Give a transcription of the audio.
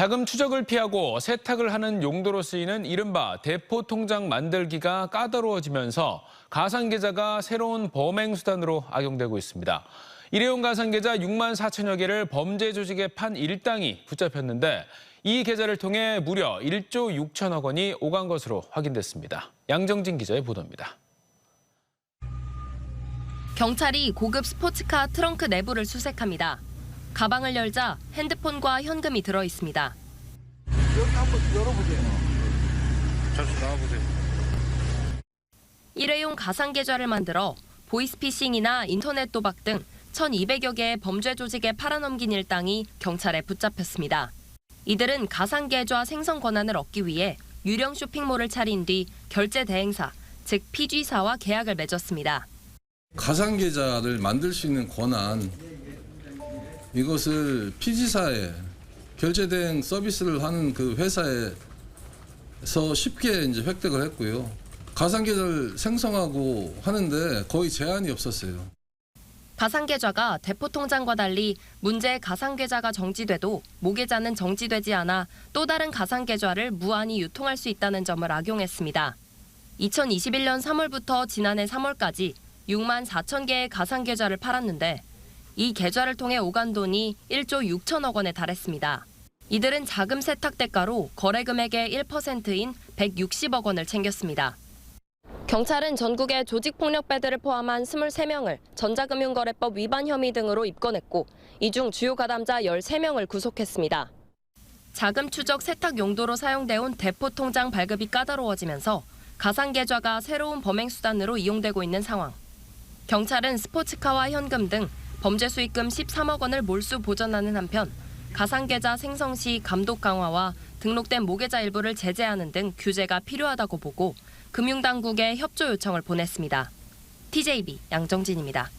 자금 추적을 피하고 세탁을 하는 용도로 쓰이는 이른바 대포 통장 만들기가 까다로워지면서 가상 계좌가 새로운 범행 수단으로 악용되고 있습니다. 일회용 가상 계좌 6만 4천여 개를 범죄 조직에 판 일당이 붙잡혔는데 이 계좌를 통해 무려 1조 6천억 원이 오간 것으로 확인됐습니다. 양정진 기자의 보도입니다. 경찰이 고급 스포츠카 트렁크 내부를 수색합니다. 가방을 열자 핸드폰과 현금이 들어 있습니다. 여기 한번 열어보세요. 잠시 나와보세요. 일회용 가상 계좌를 만들어 보이스피싱이나 인터넷 도박 등 1,200여 개의 범죄 조직에 팔아넘긴 일당이 경찰에 붙잡혔습니다. 이들은 가상 계좌 생성 권한을 얻기 위해 유령 쇼핑몰을 차린 뒤 결제 대행사, 즉 PG사와 계약을 맺었습니다. 가상 계좌를 만들 수 있는 권한 이것을 피지사에 결제대행 서비스를 하는 그 회사에서 쉽게 이제 획득을 했고요. 가상계좌를 생성하고 하는데 거의 제한이 없었어요. 가상계좌가 대포통장과 달리 문제의 가상계좌가 정지돼도 모계좌는 정지되지 않아 또 다른 가상계좌를 무한히 유통할 수 있다는 점을 악용했습니다. 2021년 3월부터 지난해 3월까지 6만 4천 개의 가상계좌를 팔았는데 이 계좌를 통해 오간 돈이 1조 6천억 원에 달했습니다. 이들은 자금 세탁 대가로 거래 금액의 1%인 160억 원을 챙겼습니다. 경찰은 전국의 조직폭력배들을 포함한 23명을 전자금융거래법 위반 혐의 등으로 입건했고 이 중 주요 가담자 13명을 구속했습니다. 자금 추적 세탁 용도로 사용돼온 대포 통장 발급이 까다로워지면서 가상 계좌가 새로운 범행 수단으로 이용되고 있는 상황. 경찰은 스포츠카와 현금 등 범죄 수익금 13억 원을 몰수 보전하는 한편 가상계좌 생성 시 감독 강화와 등록된 모계좌 일부를 제재하는 등 규제가 필요하다고 보고 금융당국에 협조 요청을 보냈습니다. TJB 양정진입니다.